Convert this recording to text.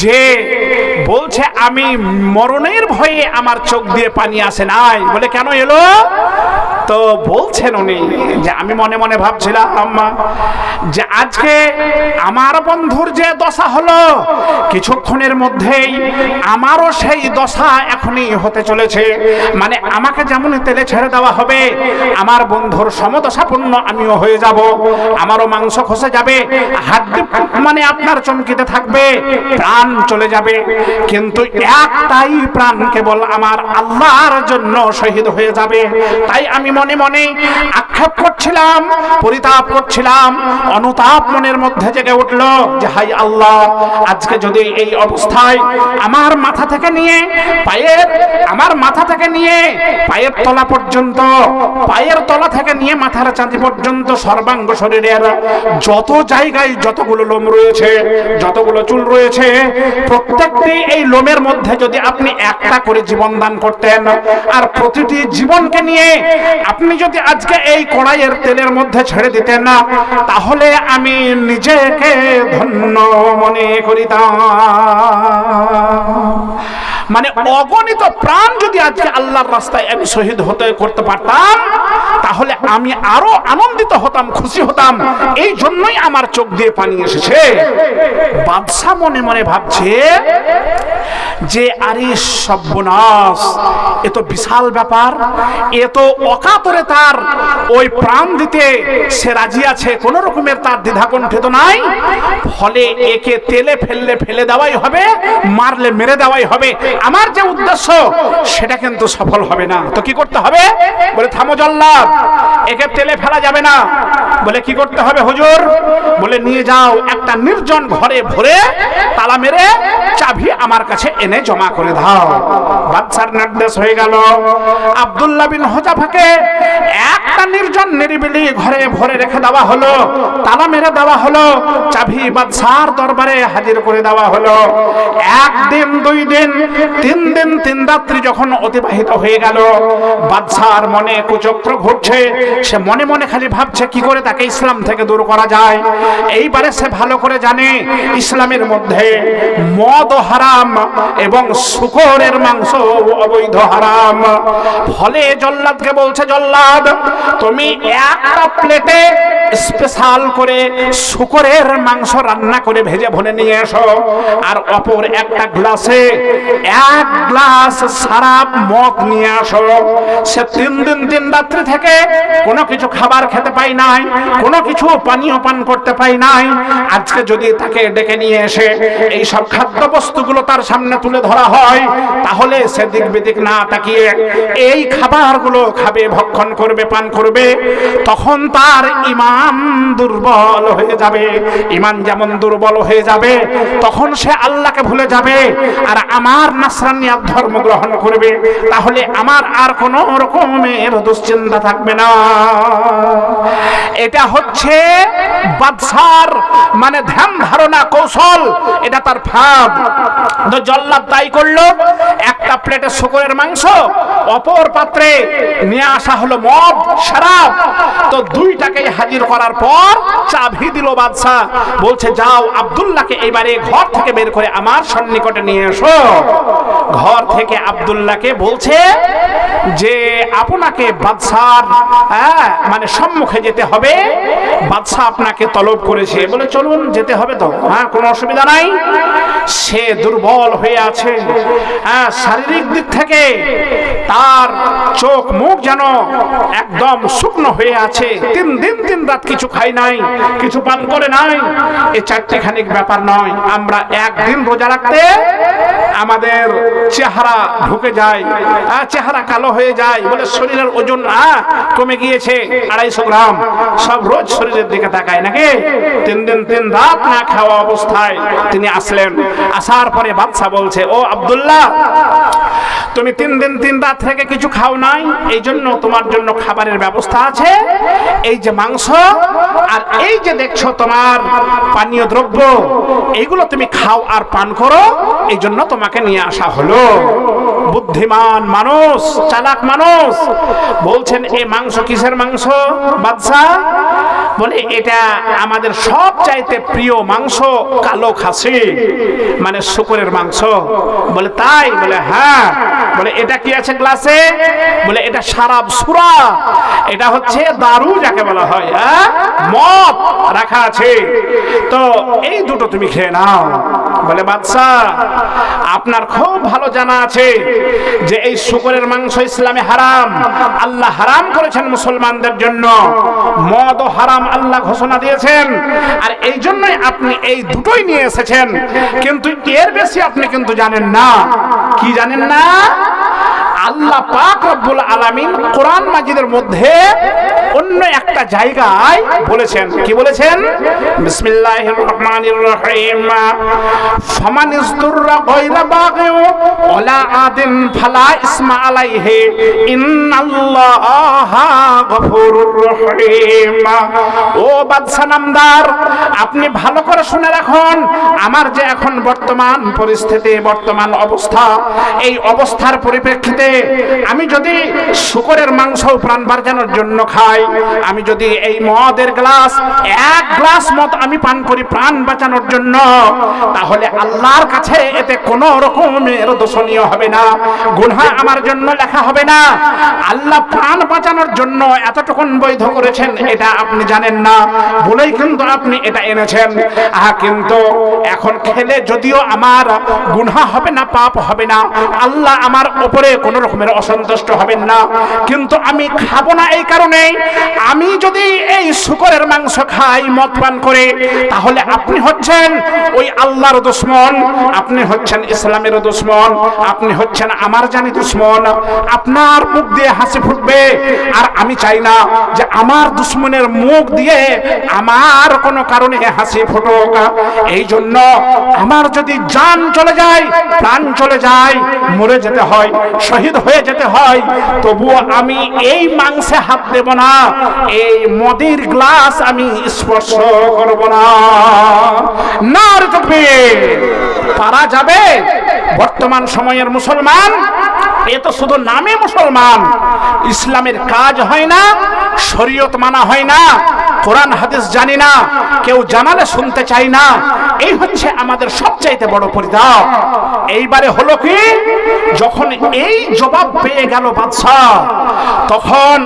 যে বলছে, আমি মরণের ভয়ে আমার চোখ দিয়ে পানি আসে নাই। বলে, কেন এলো? তো বলছেন উনি যে, আমি মনে মনে ভাবছিলাম আম্মা যে, আজকে আমার বন্ধুর যে দশা হলো, কিছুক্ষণের মধ্যেই আমারও সেই দশা এখনই হতে চলেছে। মানে আমাকে যেমন তেলে ছেড়ে দেওয়া হবে, আমার বন্ধুর সমদশাপূর্ণ আমিও হয়ে যাব, আমারও মাংস খসে যাবে, হাড্ডি মানে আপনার চমকিতে থাকবে, প্রাণ চলে যাবে। কিন্তু একটাই প্রাণ কেবল আমার আল্লাহর জন্য শহীদ হয়ে যাবে। তাই আমি মনে মনে আক্ষেপ করছিলাম, পরিতাপ করছিলাম, অনুতাপ মনের মধ্যে জেগে উঠল যে, হাই আল্লাহ, আজকে যদি এই অবস্থায় আমার মাথা থেকে নিয়ে, পায়ের, আমার মাথা থেকে নিয়ে, পায়ের তলা পর্যন্ত, পায়ের তলা থেকে নিয়ে মাথার চাঁদি পর্যন্ত সর্বাঙ্গ শরীরের যত জায়গায় যতগুলো লোম রয়েছে, যতগুলো চুল রয়েছে, প্রত্যেকটি এই লোমের মধ্যে যদি আপনি একটা করে জীবন দান করতেন, আর প্রতিটি জীবনকে নিয়ে আপনি যদি আজকে এই কড়াইয়ের তেলের মধ্যে ছেড়ে দিতেন না, তাহলে আমি নিজেকে ধন্য মনে করিতাম। মানে অগণিত প্রাণ যদি আজকে আল্লাহর রাস্তায় আমি শহীদ হতে করতে পারতাম তাহলে আমি আরও আনন্দিত হতাম খুশি হতাম। এই জন্যই আমার চোখ দিয়ে পানি এসেছে। বাদশাহ মনে মনে ভাবছে যে আরে সর্বনাশ এ তো বিশাল ব্যাপার এ তো অকাতরে তার ওই প্রাণ দিতে সে রাজি আছে কোন রকমের তার দ্বিধা দ্বিধাকণ্ঠিত নাই। ফলে একে তেলে ফেললে ফেলে দেওয়াই হবে মারলে মেরে দেওয়াই হবে। আমার যে উদ্দেশ্য, সেটা কিন্তু সফল হবে না। তো কি করতে হবে? বলে, থামো জল্লাদ, একে তেলে ফেলা যাবে না। বলে, কি করতে হবে হুজুর? বলে, নিয়ে যাও একটা নির্জন ঘরে ভরে তালা মেরে চাবি আমার কাছে এনে জমা করে দাও। বাদশার নির্দেশ হয়ে গেল। আব্দুল্লাহ বিন হোজাফাকে একটা নির্জন নিরিবিলি ঘরে ভরে রেখে দেওয়া হলো, তালা মেরে দেওয়া হলো, চাবি বাদশার দরবারে হাজির করে দেওয়া হলো। একদিন দুই দিন তিন দিন তিন রাত্রি যখন অতিবাহিত হয়ে গেল, বাদশার মনে কুচক্র ঘুরছে, সে মনে মনে খালি ভাবছে, কি করে তাকে ইসলাম থেকে দূর করা যায়? এইবারে সে ভালো করে জানে, ইসলামের মধ্যে মদ হারাম এবং শুকরের মাংস অবৈধ হারাম। ফলে জল্লাদকে বলছে, জল্লাদ, তুমি একটা প্লেটে স্পেশাল করে শুকরের মাংস রান্না করে ভেজে ভুনে নিয়ে এসো। আর অপর একটা গ্লাসে এক গ্লাস সারাপ মদ নিয়ে আসো। সে তিন দিন, তিন রাত্রি থেকে কোনো কিছু খাবার খেতে পাই নাই, কোনো কিছু পানীয় পান করতে পাই নাই। আজকে যদি তাকে ডেকে নিয়ে এসে এই সব খাদ্য বস্তুগুলো তার সামনে তুলে ধরা হয়, তাহলে সে দিক বিদিক না তাকিয়ে এই খাবারগুলো খাবে, ভক্ষণ করবে, পান করবে। তখন তার ইমান দুর্বল হয়ে যাবে। ইমান যেমন দুর্বল হয়ে যাবে, তখন সে আল্লাহকে ভুলে যাবে আর আমার নাসরানিয়াত ধর্ম গ্রহণ করবে। তাহলে আমার আর কোন রকমের দুশ্চিন্তা থাকবে না। এটা হচ্ছে বাদশার মানে ধ্যান ধারণা কৌশল। এটা তার ফাঁদ। জল্লাদ তাই করল, একটা প্লেটে শুকরের মাংস, অপর পাত্রে নিয়ে আসা হলো মদ, শরাব। তো দুইটাকে হাজির করার পর চাবি দিল বাদশাহ। বলছে, যাও আব্দুল্লাহকে এবারে ঘর থেকে বের করে আমার সন্নিকটে নিয়ে এসো। ঘর থেকে আব্দুল্লাহকে বলছে যে, আপনাকে বাদশার হ্যাঁ মানে সম্মুখে যেতে হবে। বাদশাহ আপনাকে তলব করেছে। বলে, চলুন, যেতে হবে তো। হ্যাঁ কোনো অসুবিধা নাই। সে দুর্বল হয়ে আছে। হ্যাঁ শারীরিক দিক থেকে তার চোখ মুখ যেন একদম শুকনো হয়ে আছে। তিন দিন, তিন রাত কিছু খাই নাই, কিছু পান করে নাই। এ চারটে খানিক ব্যাপার নয়। আমরা একদিন রোজা রাখতে আমাদের চেহারা ঢুকে যায় চেহারা কালো হয়ে যায় বলে শরীরের ওজন কমে গিয়েছে আড়াইশো গ্রাম। সব রোজ শরীরের দিকে তাকায় নাকি? তিন দিন, তিন রাত না খাওয়া অবস্থায় তিনি আসলেন। আসার পরে বাদশা বলছে, ও আবদুল্লাহ, তুমি তিন দিন, তিন রাত থেকে কিছু খাও নাই, এই জন্য তোমার জন্য খাবারের ব্যবস্থা আছে। এই যে মাংস, আর এই যে দেখছ তোমার পানীয় দ্রব্য এইগুলো তুমি খাও আর পান করো, এই জন্য তোমাকে নিয়ে আসা হলো। বুদ্ধিমান মানুষ, চালাক মানুষ, বলছেন, এ মাংস কিসের মাংস? বাদশাহ বলে এটা আমাদের সব চাইতে প্রিয় মাংস, কালো খাসি। মানে শুকুরের মাংস। বলে তাই? বলে হ্যাঁ। বলে এটা কি আছে গ্লাসে? বলে এটা সারাব সুরা। এটা হচ্ছে দারু যাকে বলা হয় হ্যাঁ? মদ রাখা আছে। তো এই দুটো তুমি খেয়ে নাও। বলে, বাদশা, আপনার খুব ভালো জানা আছে যে এই শুকরের মাংস ইসলামে হারাম। আল্লাহ হারাম করেছেন মুসলমানদের জন্য। মদ ও হারাম আল্লাহ ঘোষণা দিয়েছেন। আর এই জন্যই আপনি এই দুটোই নিয়ে এসেছেন। কিন্তু এর বেশি আপনি কিন্তু জানেন না। কি জানেন না? আল্লাহ পাক রব্বুল আলামিন কোরআন মাজিদের মধ্যে অন্য একটা জায়গায় বলেছেন। কি বলেছেন? বিসমিল্লাহির রহমানির রহিম ফামান ইসদুররা গায়রা বাগিও ওয়ালা আদিন ফালা ইসমা আলাইহি। ইন্নাল্লাহা গফুরুর রহিম ও বাদশা নামদার, আপনি ভালো করে শুনে রাখুন, আমার যে এখন বর্তমান পরিস্থিতি, বর্তমান অবস্থা, এই অবস্থার পরিপ্রেক্ষিতে আমি যদি শুকরের মাংস প্রাণ বাঁচানোর জন্য খাই আমি যদি এই মদের গ্লাস, এক গ্লাস মদ আমি পান করি প্রাণ বাঁচানোর জন্য, তাহলে আল্লাহর কাছে এতে কোনো রকমের দোষণীয় হবে না, গুনহা আমার জন্য লেখা হবে না। আল্লাহ প্রাণ বাঁচানোর জন্য এতটুকুন বৈধ করেছেন, এটা আপনি জানেন না। বলেই কিন্তু আপনি এটা এনেছেন। আহা, কিন্তু এখন খেলে যদিও আমার গুনহা হবে না, পাপ হবে না, আল্লাহ আমার উপরে কোনো রকমের অসন্তুষ্ট হবেন না। কিন্তু আমি খাব না এই কারণে আমি যদি এই শুকরের মাংস খাই, মদ পান করে, তাহলে আপনি হচ্ছেন ওই আল্লাহর দুশ্মন, আপনি হচ্ছেন ইসলামের দুশ্মন, আপনি হচ্ছেন আমার জানি দুশ্মন। আপনার মুখ দিয়ে হাসি ফুটবে, আর আমি চাই না যে আমার দুশ্মনের মুখ দিয়ে আমার কোনো কারণে হাসি ফুটুক। এই জন্য আমার যদি জান চলে যায়, প্রাণ চলে যায়, মরে যেতে হয়, শহীদ হয়ে যেতে হয়, তবুও আমি এই মাংসে হাত দেব না। এই মদির গ্লাস আমি স্পর্শ করব না। না রে তকবীর। পারা যাবে। বর্তমান সময়ের মুসলমান, এ তো শুধু নামে মুসলমান। ইসলামের কাজ হয় না, শরীয়ত মানা হয় না, কোরআন, হাদিস জানি না, কেউ জানালে শুনতে চাই না। এই হচ্ছে আমাদের সবচাইতে বড় পরিতাপ এইবারে হলো কি, যখন এই জবাব পেয়ে গেল বাদশাহ, তখন